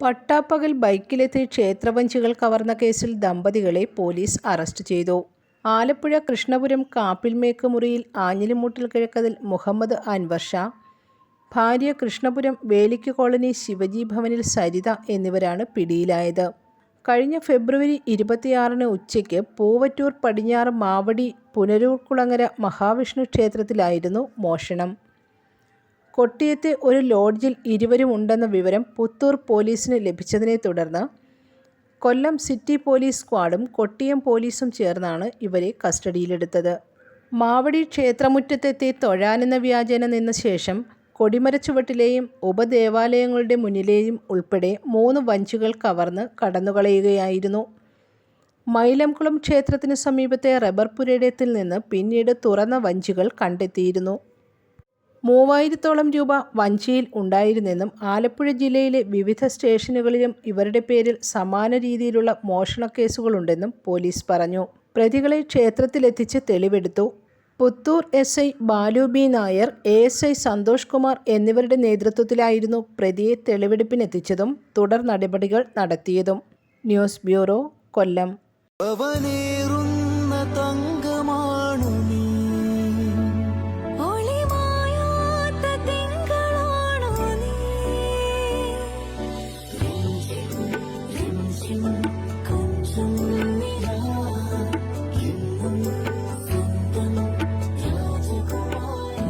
പട്ടാപ്പകൽ ബൈക്കിലെത്തി ക്ഷേത്രവഞ്ചികൾ കവർന്ന കേസിൽ ദമ്പതികളെ പോലീസ് അറസ്റ്റ് ചെയ്തു. ആലപ്പുഴ കൃഷ്ണപുരം കാപ്പിൽമേക്ക് മുറിയിൽ ആഞ്ഞിലിമൂട്ടിൽ കിഴക്കതിൽ മുഹമ്മദ് അൻവർ ഷാ, ഭാര്യ കൃഷ്ണപുരം വേലിക്ക് കോളനി ശിവജി ഭവനിൽ സരിത എന്നിവരാണ് പിടിയിലായത്. കഴിഞ്ഞ ഫെബ്രുവരി ഇരുപത്തിയാറിന് ഉച്ചയ്ക്ക് പൂവറ്റൂർ പടിഞ്ഞാറ് മാവടി പുനരൂർക്കുളങ്ങര മഹാവിഷ്ണു ക്ഷേത്രത്തിലായിരുന്നു മോഷണം. കൊട്ടിയത്തെ ഒരു ലോഡ്ജിൽ ഇരുവരും ഉണ്ടെന്ന വിവരം പുത്തൂർ പോലീസിന് ലഭിച്ചതിനെ തുടർന്ന് കൊല്ലം സിറ്റി പോലീസ് സ്ക്വാഡും കൊട്ടിയം പോലീസും ചേർന്നാണ് ഇവരെ കസ്റ്റഡിയിലെടുത്തത്. മാവടി ക്ഷേത്രമുറ്റത്തെത്തി തൊഴാനെന്ന വ്യാജേന നിന്ന ശേഷം കൊടിമരച്ചുവട്ടിലെയും ഉപദേവാലയങ്ങളുടെ മുന്നിലെയും ഉൾപ്പെടെ മൂന്ന് വഞ്ചികൾ കവർന്ന് കടന്നുകളയുകയായിരുന്നു. മൈലംകുളം ക്ഷേത്രത്തിന് സമീപത്തെ റബ്ബർ പുരയിടത്തിൽ നിന്ന് പിന്നീട് തുറന്ന വഞ്ചികൾ കണ്ടെത്തിയിരുന്നു. മൂവായിരത്തോളം രൂപ വഞ്ചിയിൽ ഉണ്ടായിരുന്നെന്നും ആലപ്പുഴ ജില്ലയിലെ വിവിധ സ്റ്റേഷനുകളിലും ഇവരുടെ പേരിൽ സമാന രീതിയിലുള്ള മോഷണക്കേസുകളുണ്ടെന്നും പോലീസ് പറഞ്ഞു. പ്രതികളെ ക്ഷേത്രത്തിലെത്തിച്ച് തെളിവെടുത്തു. Puthur S. I Balu B Nair, A. S. I Santhosh Kumar എന്നിവരുടെ നേതൃത്വത്തിലായിരുന്നു പ്രതിയെ തെളിവെടുപ്പിനെത്തിച്ചതും തുടർ നടപടികൾ നടത്തിയതും. News bureau, Kollam